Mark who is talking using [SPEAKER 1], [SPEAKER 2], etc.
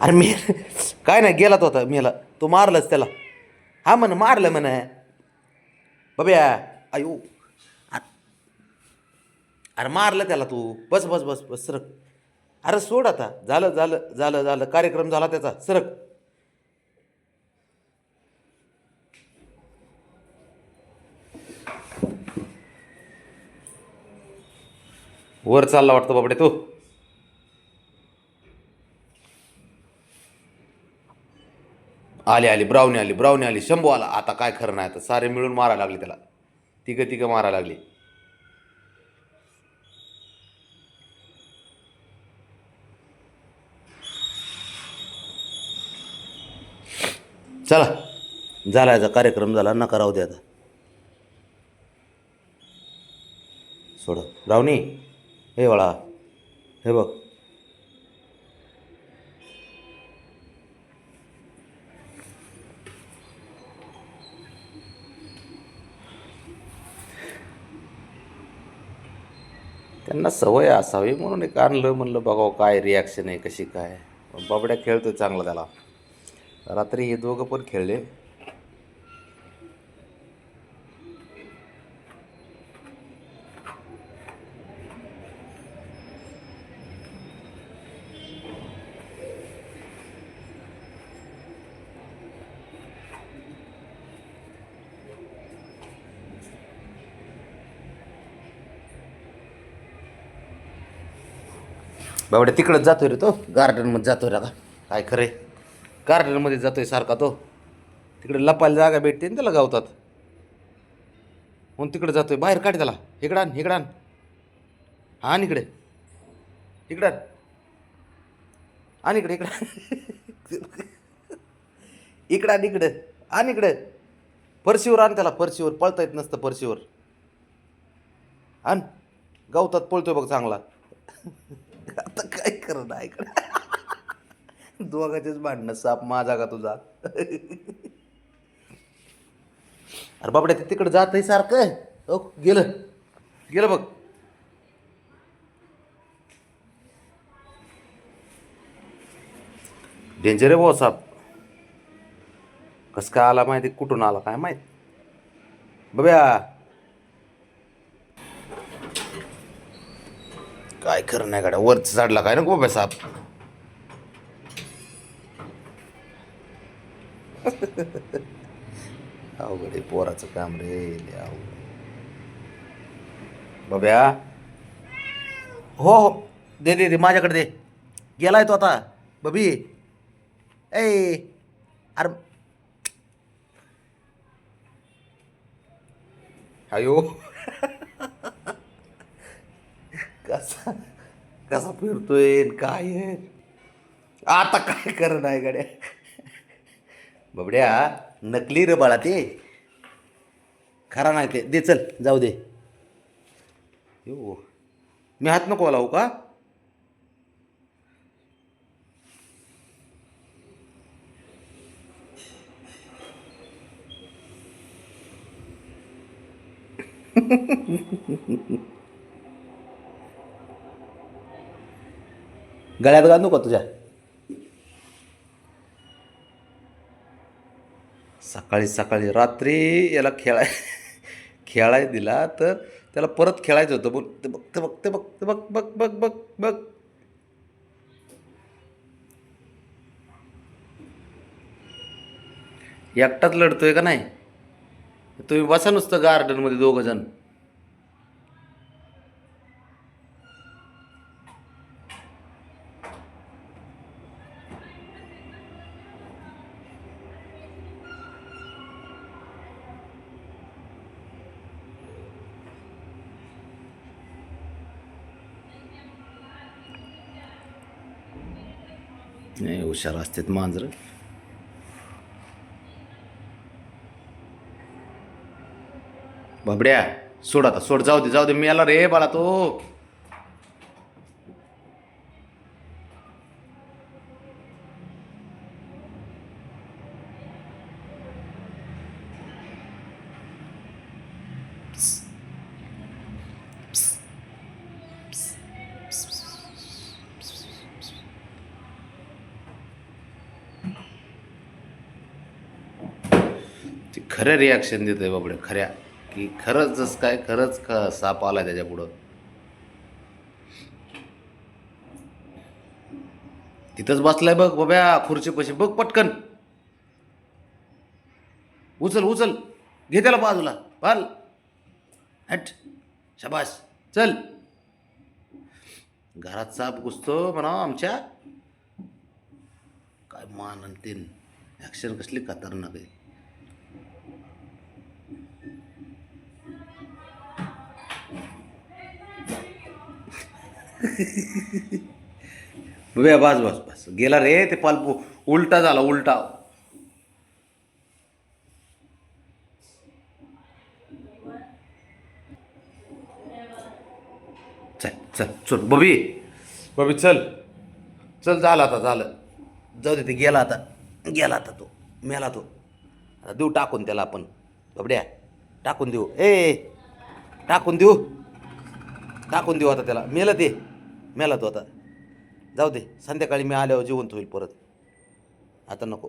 [SPEAKER 1] अरे मी काय नाही गेला तो आता मेला. तो मारलंच त्याला. हा म्हण मारलं म्हण. बब्या आयो. अरे अरे मारलं त्याला तू. बस बस बस बस सरक. अरे सोड आता. झालं झालं झालं झालं. कार्यक्रम झाला त्याचा. सरक. वर चालला वाटतं बाबडे तो. आली आली ब्राऊनी आली ब्राऊनी आली शंभू आला. आता काय खरं नाही आता सारे मिळून मारायला लागले त्याला. तिघं तिघं मारायला लागली. चला. झाला याचा कार्यक्रम झाला. नका राहू दे आता. सोड. रावणी हे वळा हे बघ. त्यांना सवय असावी म्हणून एक आणलं म्हणलं बघावं हो, काय रिॲक्शन आहे कशी काय. बाबड्या खेळतो चांगला त्याला. रात्री हे दोघं पण खेळले. बाबड्या तिकडंच जातोय रे तो. गार्डनमध्ये जातोय रे आता. काय खरे गार्डनमध्ये जातोय सारखा तो. तिकडे लपायला जागा भेटते ना त्याला गावतात. म्हणून तिकडे जातोय. बाहेर काढ त्याला. इकडं आण इकडं आण. हा आणि इकडे. इकडं आण. आणि इकडे इकडं इकडं आण इकडं. आण इकडे. फरशीवर आण त्याला. पर्शीवर पळता येत नसतं परशीवर आण. गावतात पळतोय बघ चांगला. खरं काय नाही दोघांचेच भांडणं साप माझा का तुझा? अरे बाबड्या ते तिकडं जात आहे सारखं. ओ गेलं. गेलं बघ. डेंजर आहे भाऊ साप. कस काय आला माहिती? कुठून आला? काय माहीत? बघ्या काय खरं नाही गाड्या? वरच चढला काय नको बाबा साप. अवघड आहे पोराचं काम रे लय अवघड. बाब्या. हो हो. दे दे दे माझ्याकडे दे. गेलाय तो आता. बबी. ए अरे. अयो. कसा कसा फिरतोय काय आहे? आता काय कर नाही गड्या? बबड्या नकली रे बाळा ते. खरा नाही ते. दे चल जाऊ दे. यो मी हात नको लावू का? गळ्यात घालू का तुझ्या. सकाळी सकाळी रात्री याला खेळाय खेळाय दिला तर त्याला परत खेळायचं होतं. बोल ते बघ ते बघ ते बघ ते बघ बघ बघ बघ बघ. एकटाच लढतोय का नाही? तुम्ही बसा नुसतं गार्डनमध्ये दोघं जण नाही हुशार असतात मांजरं बाबड्या सोड आता सोड जाऊ दे जाऊ दे मी आला रे बाळा तो खऱ्या रिॲक्शन देत आहे बाबड्या खऱ्या. की खरंच जसं काय खरंच ख साप आला त्याच्या पुढं. तिथंच बसलाय बघ बाब्या खुर्चीपाशी बघ पटकन. उचल उचल. घे त्याला बाजूला. पाल. हट. शबाश चल. घरात साप घुसतो म्हणा आमच्या. काय मान आणि ॲक्शन कसली खतरनाक आहे. बघूया बस बस बस. गेला रे ते पाल उलटा झाला उलटा. चल चल चल. बबी. बबी चल. चल झालं आता झालं. जाऊ दे ते गेला आता. गेला आता तो. मेला तो. आता देऊ टाकून त्याला आपण. बबड्या टाकून देऊ. ए टाकून देऊ. टाकून देऊ आता त्याला. मेला ते. मेला तो आता. जाऊ दे संध्याकाळी मी आल्यावर जिवंत होईल परत. आता नको.